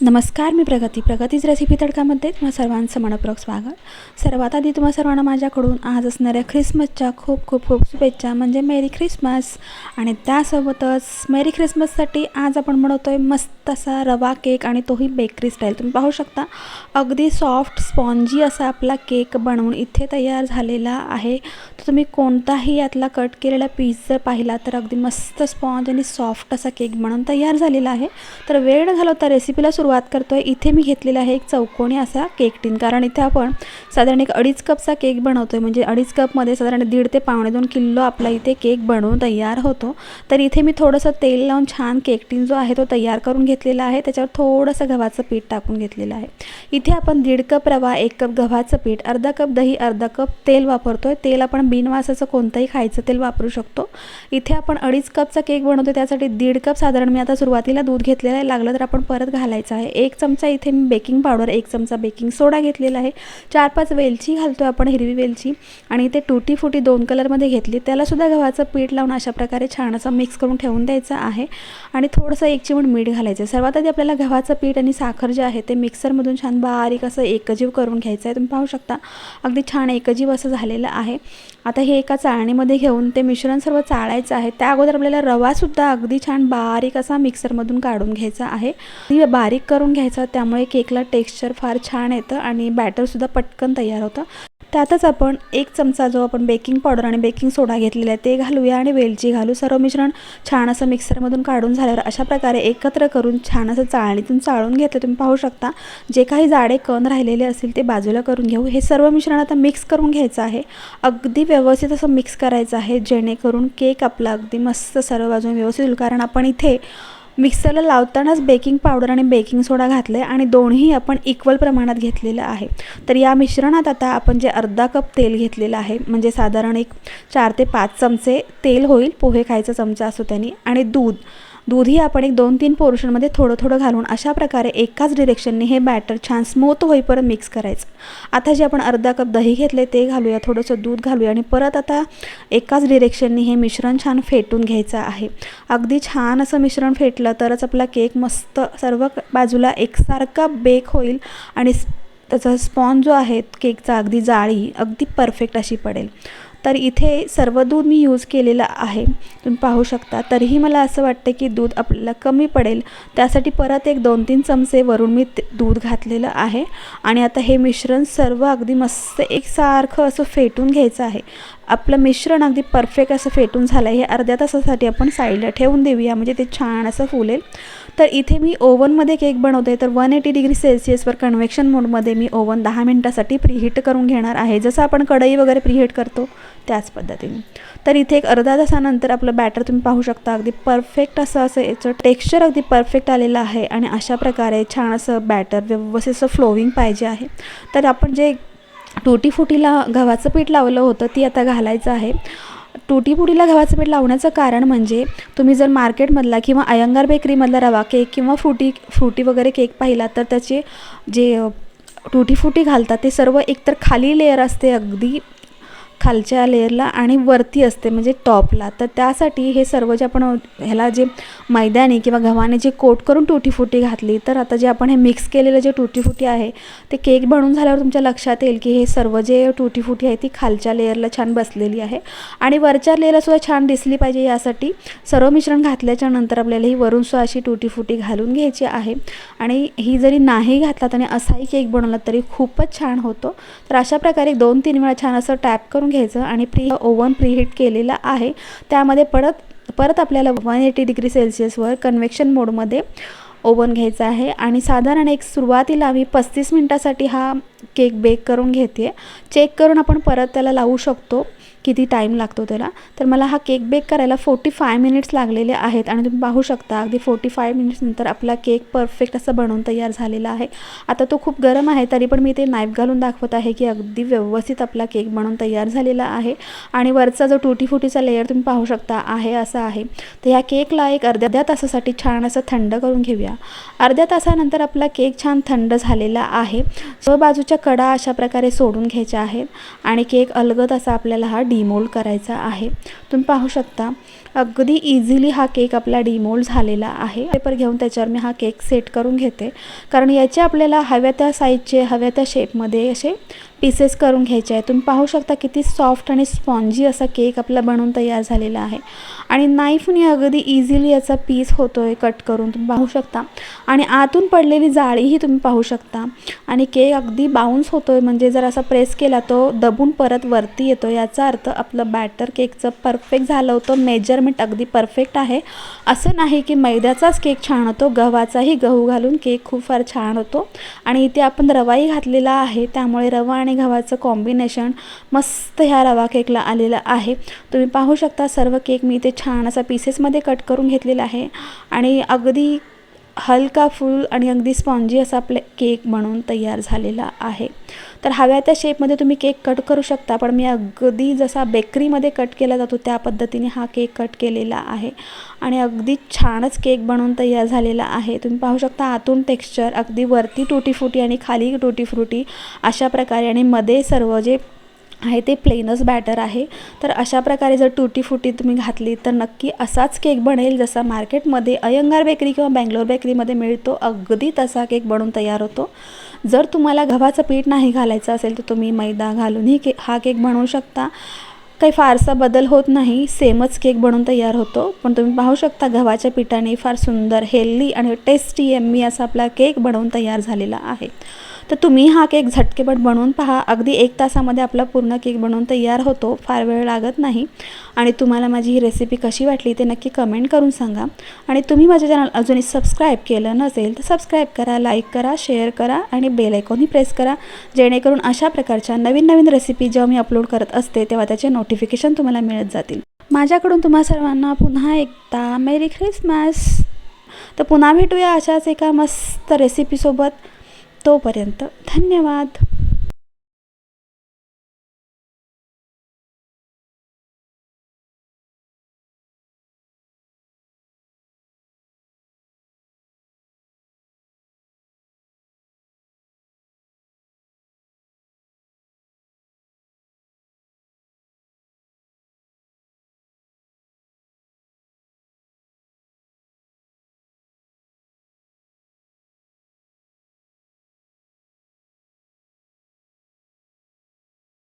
नमस्कार मी प्रगती. प्रगतीच रेसिपी तडकामध्ये तुम्हा सर्वांचं मनपूर्वक स्वागत. सर्वात आधी तुम्हा सर्वांना माझ्याकडून आज असणाऱ्या ख्रिसमसच्या खूप खूप खूप शुभेच्छा म्हणजे मेरी ख्रिसमस. आणि त्यासोबतच मेरी ख्रिसमससाठी आज आपण बनवतो आहे मस्त असा रवा केक आणि तोही बेकरी स्टाईल तुम्ही पाहू शकता अगदी सॉफ्ट स्पॉन्जी असा आपला केक बनवून इथे तयार झालेला आहे. तर तुम्ही कोणताही यातला कट केलेला पीस जर पाहिला तर अगदी मस्त स्पॉन्ज आणि सॉफ्ट असा केक बनवून तयार झालेला आहे. तर वेळ न घालवता रेसिपीला सुरुवात करतो आहे इथे मी घेतलेला आहे एक चौकोनी असा केक टीन कारण इथे आपण साधारण एक अडीच कपचा केक बनवतो आहे म्हणजे अडीच कपमध्ये साधारण दीड ते पावणे दोन किलो आपला इथे केक बनवून तयार होतो. तर इथे मी थोडंसं तेल लावून छान केक टीन जो आहे तो तयार करून घेतलेला आहे. त्याच्यावर थोडंसं गव्हाचं पीठ टाकून घेतलेलं आहे. इथे आपण दीड कप रवा एक कप गव्हाचं पीठ अर्धा कप दही अर्धा कप तेल वापरतो आहे तेल आपण बिनवासाचं कोणतंही खायचं तेल वापरू शकतो. इथे आपण अडीच कपचा केक बनवतो त्यासाठी दीड कप साधारण मी आता सुरुवातीला दूध घेतलेलं आहे. लागलं तर आपण परत घालायचं आहे. एक चमचा इथे मी बेकिंग पावडर एक चमचा बेकिंग सोडा घेतलेला आहे. चार पाच वेलची घालतो आपण हिरवी वेलची. आणि इथे टुटी फुटी दोन कलरमध्ये घेतली. त्यालासुद्धा गव्हाचं पीठ लावून अशा प्रकारे छान असं मिक्स करून ठेवून द्यायचं आहे. आणि थोडंसं एक चिमण मीठ घालायचं सर्वात आधी आपल्याला गव्हाचं पीठ आणि साखर जे आहे ते मिक्सरमधून छान बारीक असं एकजीव करून घ्यायचं आहे. तुम्ही पाहू शकता अगदी छान एकजीव असं झालेलं आहे. आता हे एका चाळणीमध्ये घेऊन ते मिश्रण सर्व चाळायचं आहे. त्या अगोदर आपल्याला रवासुद्धा अगदी छान बारीक असा मिक्सरमधून काढून घ्यायचा आहे. बारीक करून घ्यायचा त्यामुळे केकला टेक्स्चर फार छान येतं आणि बॅटरसुद्धा पटकन तयार होतं. त्यातच आपण एक चमचा जो आपण बेकिंग पावडर आणि बेकिंग सोडा घेतलेला आहे ते घालूया आणि वेलची घालू. सर्व मिश्रण छान असं मिक्सरमधून काढून झाल्यावर अशा प्रकारे एकत्र करून छान असं चाळणीतून चाळून घेतलं तुम्ही पाहू शकता. जे काही जाडे कण राहिलेले असतील ते बाजूला करून घेऊ. हे सर्व मिश्रण आता मिक्स करून घ्यायचं आहे. अगदी व्यवस्थित असं मिक्स करायचं आहे जेणेकरून केक आपला अगदी मस्त सर्व बाजूने व्यवस्थित होईल. कारण आपण इथे मिक्सरला लावतानाच बेकिंग पावडर आणि बेकिंग सोडा घातलं आहे आणि दोन्ही आपण इक्वल प्रमाणात घेतलेलं आहे. तर या मिश्रणात आता आपण जे अर्धा कप तेल घेतलेलं आहे म्हणजे साधारण एक चार ते पाच चमचे तेल होईल पोहे खायचा चमचा असतो त्यांनी आणि दूध. दूधही आपण एक दोन तीन पोर्शनमध्ये थोडं थोडं घालून अशा प्रकारे एकाच डिरेक्शनने हे बॅटर छान स्मूथ होईपर्यंत मिक्स करायचं. आता जे आपण अर्धा कप दही घेतले ते घालूया थोडंसं दूध घालूया आणि परत आता एकाच डिरेक्शनने हे मिश्रण छान फेटून घ्यायचं आहे. अगदी छान असं मिश्रण फेटलं तरच आपला केक मस्त सर्व बाजूला एकसारखा बेक होईल आणि त्याचा स्पॉन जो आहे केकचा अगदी जाळी अगदी परफेक्ट अशी पडेल. तर इथे सर्व दूध मी यूज केलेलं आहे. तुम्ही पाहू शकता. तरीही मला असं वाटतं की दूध आपल्याला कमी पडेल. त्यासाठी परत एक दोन तीन चमचे वरून मी दूध घातलेलं आहे. आणि आता हे मिश्रण सर्व अगदी मस्त एकसारखं असं फेटून घ्यायचं आहे. आपलं मिश्रण अगदी परफेक्ट असं फेटून झालं आहे हे अर्ध्या तासासाठी आपण साईडला ठेवून देऊया. म्हणजे ते छान असं फुलेल. तर इथे मी ओव्हनमध्ये केक बनवते. तर वन एटी डिग्री सेल्सिअसवर कन्व्हेक्शन मोडमध्ये मी ओव्हन दहा मिनटासाठी प्रीहीट करून घेणार आहे. जसं आपण कढई वगैरे प्रीहीट करतो त्याच पद्धतीने. तर इथे एक अर्धा तासानंतर आपलं बॅटर तुम्ही पाहू शकता. अगदी परफेक्ट असं असं याचं टेक्स्चर अगदी परफेक्ट आलेलं आहे आणि अशा प्रकारे छान असं बॅटर व्यवस्थित असं फ्लोविंग पाहिजे आहे. तर आपण जे टुटीफुटीला गव्हाचं पीठ लावलं होतं ती आता घालायचं आहे. टुटी गव्हाचं पीठ लावण्याचं कारण म्हणजे तुम्ही जर मार्केटमधला किंवा अयंगार बेकरीमधला रवा केक किंवा फ्रुटी फ्रुटी वगैरे केक पाहिला तर त्याचे जे तुटीफुटी घालतात ते सर्व एकतर खाली लेअर असते अगदी खालच्या लेअरला आणि वरती असते म्हणजे टॉपला तर त्यासाठी हे सर्व जे आपण ह्याला जे मैदानी किंवा गव्हाने जे कोट करून टुटीफुटी घातली तर आता जे आपण हे मिक्स केलेलं जे टुटीफुटी आहे ते केक बनवून झाल्यावर तुमच्या लक्षात येईल की हे सर्व जे टुटीफुटी आहे ती खालच्या लेअरला छान बसलेली आहे. आणि वरच्या लेअरलासुद्धा छान दिसली पाहिजे यासाठी सर्व मिश्रण घातल्याच्या नंतर आपल्याला ही वरून सुद्धा अशी टुटीफुटी घालून घ्यायची आहे. आणि ही जरी नाही घातलात आणि असाही केक बनवला तरी खूपच छान होतो. तर अशा प्रकारे दोन तीन वेळा छान असं टॅप करून घ्यायचं आणि प्री ओव्हन प्रीहीट केलेला आहे. त्यामध्ये परत परत आपल्याला वन एटी डिग्री सेल्सिअसवर कन्व्हेक्शन मोडमध्ये ओव्हन घ्यायचा आहे. आणि साधारण एक सुरुवातीला मी पस्तीस मिनटासाठी हा केक बेक करून घेते. चेक करून आपण परत त्याला लावू शकतो. किती टाईम लागतो त्याला. तर मला हा केक बेक करायला फोर्टी फाय मिनिट्स लागलेले आहेत. आणि तुम्ही पाहू शकता अगदी फोर्टी फाय मिनिट्स नंतर आपला केक परफेक्ट असं बनवून तयार झालेला आहे. आता तो खूप गरम आहे तरी पण मी ते नाईफ घालून दाखवत आहे की अगदी व्यवस्थित आपला केक बनवून तयार झालेला आहे. आणि वरचा जो टुटी फुटीचा लेअर तुम्ही पाहू शकता आहे असा आहे. तर ह्या केकला एक अर्ध्या तासासाठी छान असं थंड करून घेऊया. अर्ध्या तासानंतर आपला केक छान थंड झालेला आहे. सर्व बाजूच्या कडा अशा प्रकारे सोडून घ्यायच्या आहेत. आणि केक अलगद असा आपल्याला हा डिमोल्ड करायचा आहे. तुम्ही पाहू शकता अगदी इझिली हा केक आपला डिमोल्ड झालेला आहे. पेपर घेऊन त्याच्यावर मी हा केक सेट करून घेते. कारण याचे आपल्याला हव्या त्या साईजचे हव्या त्या शेपमध्ये असे पीसेस करून घ्यायचे आहे तुम्ही पाहू शकता किती सॉफ्ट आणि स्पॉन्जी असा केक आपला बनवून तयार झालेला आहे. आणि नाईफने अगदी इझिली याचा पीस होतो आहे कट करून. तुम्ही पाहू शकता. आणि आतून पडलेली जाळीही तुम्ही पाहू शकता. आणि केक अगदी बाउन्स होतो आहे म्हणजे जर असा प्रेस केला तो दबून परत वरती येतो याचा अर्थ आपलं बॅटर केकचं परफेक्ट झालं होतं. मेजर मेजरमेंट अगदी परफेक्ट आहे. असं नाही की मैद्याचाच केक छान होतो गव्हाचाही गहू घालून केक खूप फार छान होतो. आणि इथे आपण रवाही घातलेला आहे त्यामुळे रवा आणि गव्हाचं कॉम्बिनेशन मस्त ह्या रवा केकला आलेलं आहे. तुम्ही पाहू शकता सर्व केक मी इथे छान असा पीसेसमध्ये कट करून घेतलेला आहे. आणि अगदी हलका फूल आणि अगदी स्पॉन्जी असा आपले केक बनवून तयार झालेला आहे. तर हव्या त्या शेपमध्ये तुम्ही केक कट करू शकता पण मी अगदी जसा बेकरीमध्ये कट केला जातो त्या पद्धतीने हा केक कट केलेला आहे. आणि अगदी छानच केक बनवून तयार झालेला आहे. तुम्ही पाहू शकता आतून टेक्स्चर अगदी वरती टुटी फुटी आणि खाली टुटी फ्रुटी अशा प्रकारे आणि मध्ये सर्व जे आहे ते प्लेनच बॅटर आहे. तर अशा प्रकारे जर टुटी फुटी तुम्ही घातली तर नक्की असाच केक बनेल जसा मार्केटमध्ये अयंगार बेकरी किंवा बँगलोर बेकरीमध्ये मिळतो अगदी तसा केक बनवून तयार होतो. जर तुम्हाला गव्हाचं पीठ नाही घालायचं असेल तर तुम्ही मैदा घालूनही के हा केक बनवू शकता. काही फारसा बदल होत नाही सेमच केक बनवून तयार होतो. पण तुम्ही पाहू शकता गव्हाच्या पिठाने फार सुंदर हेल्दी आणि टेस्टी एम्मी असा आपला केक बनवून तयार झालेला आहे. तर तुम्ही हा केक झटकेपट बनवून पहा. अगदी एक तासामध्ये आपला पूर्ण केक बनवून तयार होतो. फार वेळ लागत नाही. आणि तुम्हाला माझी ही रेसिपी कशी वाटली ते नक्की कमेंट करून सांगा. आणि तुम्ही माझ्या चॅनल अजूनही सबस्क्राईब केलं नसेल तर सबस्क्राईब करा लाईक करा शेअर करा आणि बेल आयकॉनही प्रेस करा. जेणेकरून अशा प्रकारच्या नवीन नवीन रेसिपी जेव्हा मी अपलोड करत असते तेव्हा त्याचे नोटिफिकेशन तुम्हाला मिळत जातील. माझ्याकडून तुम्हा सर्वांना पुन्हा एकदा मेरी ख्रिसमस तर पुन्हा भेटूया अशाच एका मस्त रेसिपीसोबत तोपर्यंत धन्यवाद.